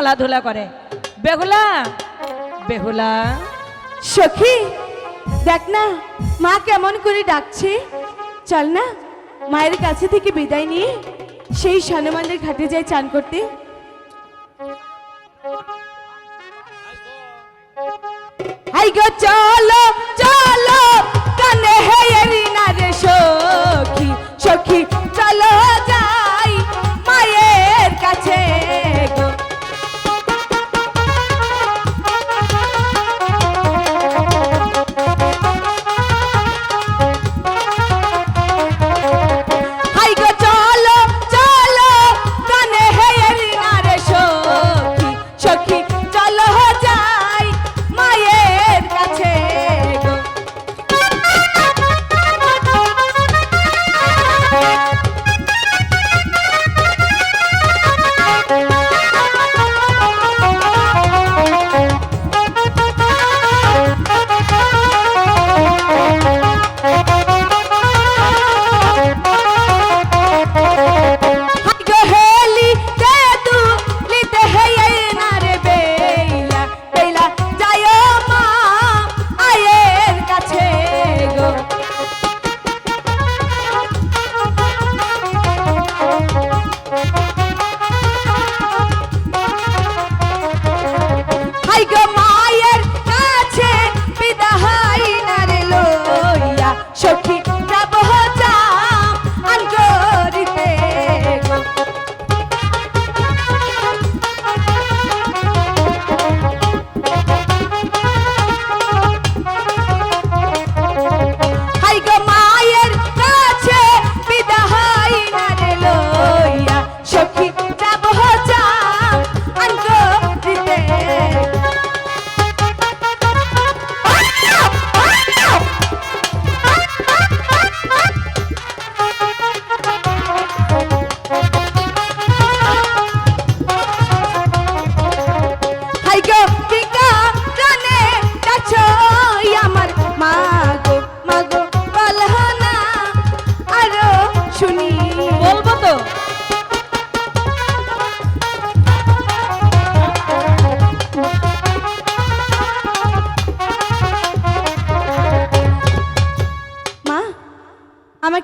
খেলাধুলা করে। বেহুলা বেহুলা। সখী, দেখ না, মা কেমন করে ডাকছে। চল না, মায়ের কাছে থেকে বিদায় নিয়ে সেই হনুমানদের ঘাটে যাই চান করতে। চলো চলো।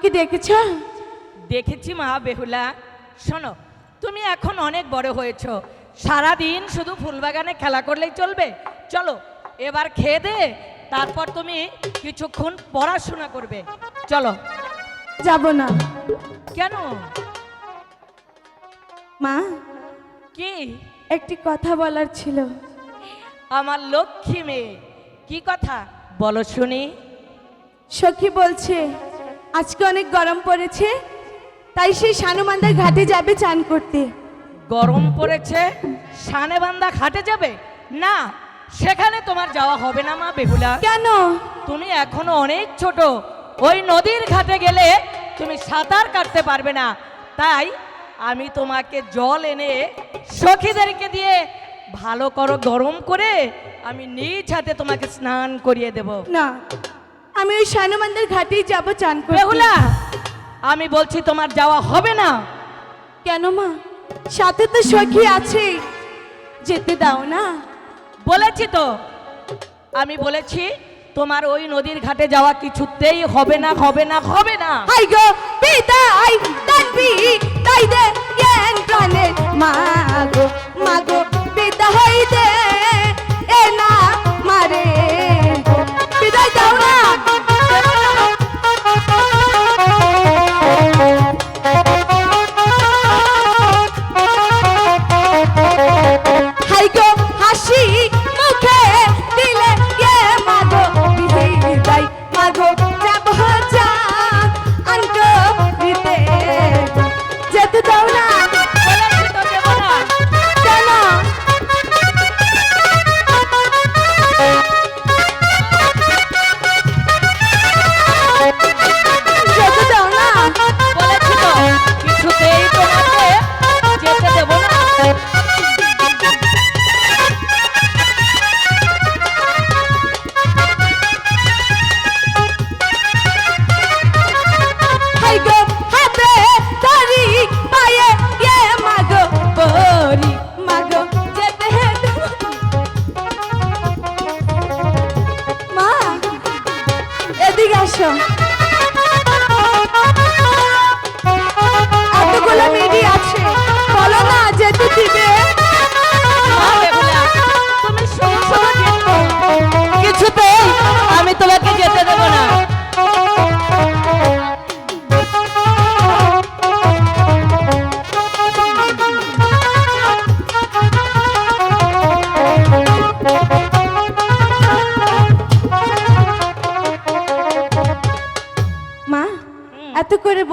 আমাকে দেখেছ? দেখেছি মা বেহুলা। শোনো তুমি এখন অনেক বড় হয়েছো। সারাদিন শুধু ফুলবাগানে খেলা করলেই চলবে। চলো এবার খেয়ে দে তারপর তুমি কিছুক্ষণ পড়াশোনা করবে। চলো। যাব না। কেন? মা কি? একটি কথা বলার ছিল। আমার লক্ষ্মী মেয়ে। কি কথা? বলো শুনি। সখী বলছে আজকে অনেক গরম পড়েছে তাই সেই সানুমান্দার ঘাটে যাবে চান করতে। গরম পড়েছে সানেবান্দা ঘাটে যাবে? না সেখানে তোমার যাওয়া হবে না মা বেহুলা। কেন? তুমি এখনও অনেক ছোট ওই নদীর ঘাটে গেলে তুমি সাঁতার কাটতে পারবে না। তাই আমি তোমাকে জল এনে সখীদেরকে দিয়ে ভালো করো গরম করে আমি নিজ হাতে তোমাকে স্নান করিয়ে দেব। না আমি ওই শ্যানুমানদের ঘাটেই যাব চান করে বেহুলা আমি বলছি তোমার যাওয়া হবে না। কেন মা? সাথে তো সখী আছে। যেতে দাও না। বলেছি তো। আমি বলেছি তোমার ওই নদীর ঘাটে যাওয়া কিছুতেই হবে না হবে না হবে না। আই গো আই তানবি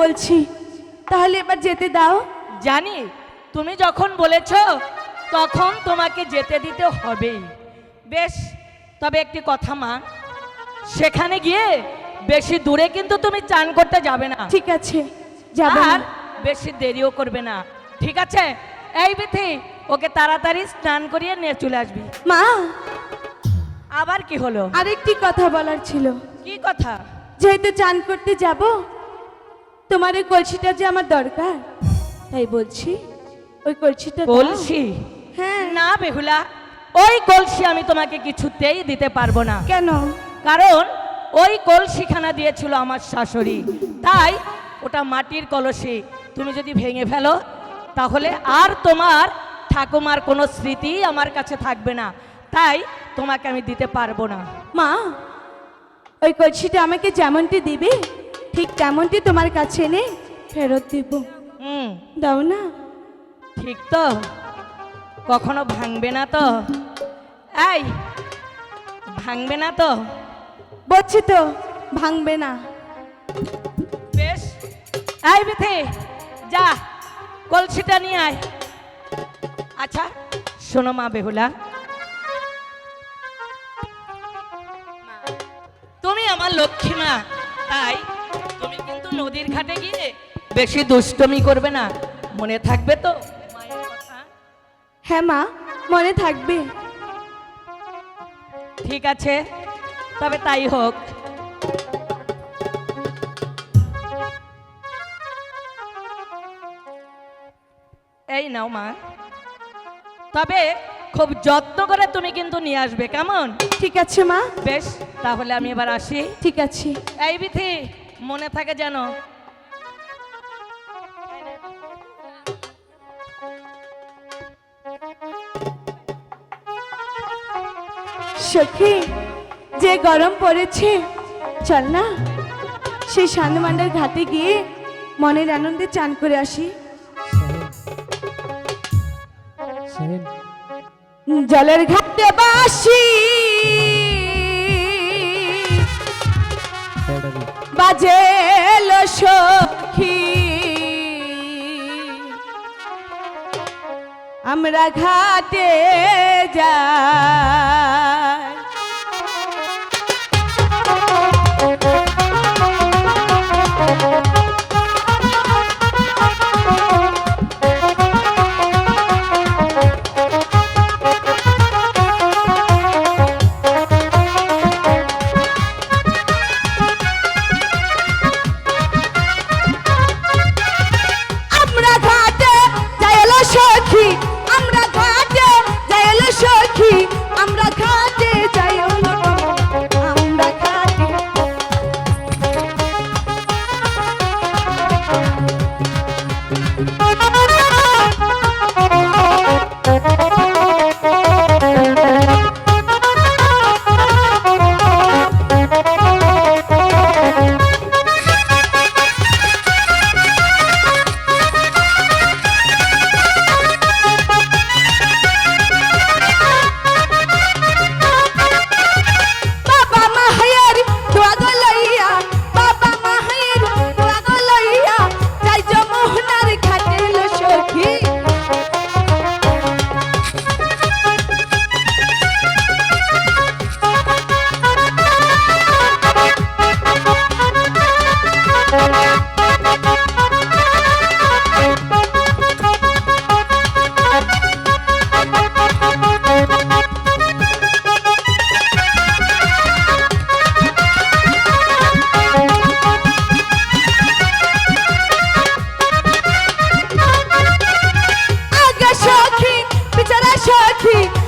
বলছি তাহলে এবার যেতে দাও। জানি তুমি যখন বলেছ তখন তোমাকে যেতে দিতে হবেই। বেশ তবে একটি কথা মা সেখানে গিয়ে বেশি দূরে কিন্তু তুমি চান করতে যাবে না। ঠিক আছে আর বেশি দেরিও করবে না। ঠিক আছে? এই বিথি ওকে তাড়াতাড়ি স্নান করিয়ে নিয়ে চলে আসবি। মা! আবার কি হলো? আরেকটি কথা বলার ছিল। কি কথা? যেহেতু চান করতে যাব তোমার ওই কলসিটা যে আমার দরকার? তাই বলছি ওই কলসিটা দাও। কলসি হ্যাঁ। না বেহুলা ওই কলসি আমি তোমাকে কিছুতেই দিতে পারব না। কেন? কারণ ওই কলসিখানা দিয়েছিল আমার শাশুড়ি। তাই ওটা মাটির কলসি। তুমি যদি ভেঙে ফেলো তাহলে আর তোমার ঠাকুমার কোনো স্মৃতি আমার কাছে থাকবে না। তাই তোমাকে আমি দিতে পারব না। মা ওই কলসিটা আমাকে যেমনটি দিবে ঠিক তেমনটি তোমার কাছে এনে ফেরত দিব। হুম। দাও না। ঠিক তো। কখনো ভাঙবে না তো। এই ভাঙবে না তো। বলছি তো ভাঙবে না। বেশ। এই বিথি যা কলসিটা নিয়ে আয়। আচ্ছা শোনো মা বেহুলা। তুমি আমার লক্ষ্মী মা। তাই নদীর ঘাটে গিয়ে বেশি দুষ্টমি করবে না মনে থাকবে তো? হ্যাঁ মা মনে থাকবে। ঠিক আছে তবে তাই হোক। এই নাও মা। তবে খুব যত্ন করে তুমি কিন্তু নিয়ে আসবে কেমন? ঠিক আছে মা। বেশ তাহলে আমি এবার আসি। ঠিক আছে। এই বিথি মনে থাকে যেন। সখী যে গরম পড়েছে চল না। সেই সান্দমান্ডার ঘাটে গিয়ে মনের আনন্দে চান করে আসি। জলের ঘাটে বাসি। বাজে এলো সখী। আমরা ঘাটে যাই। sweet.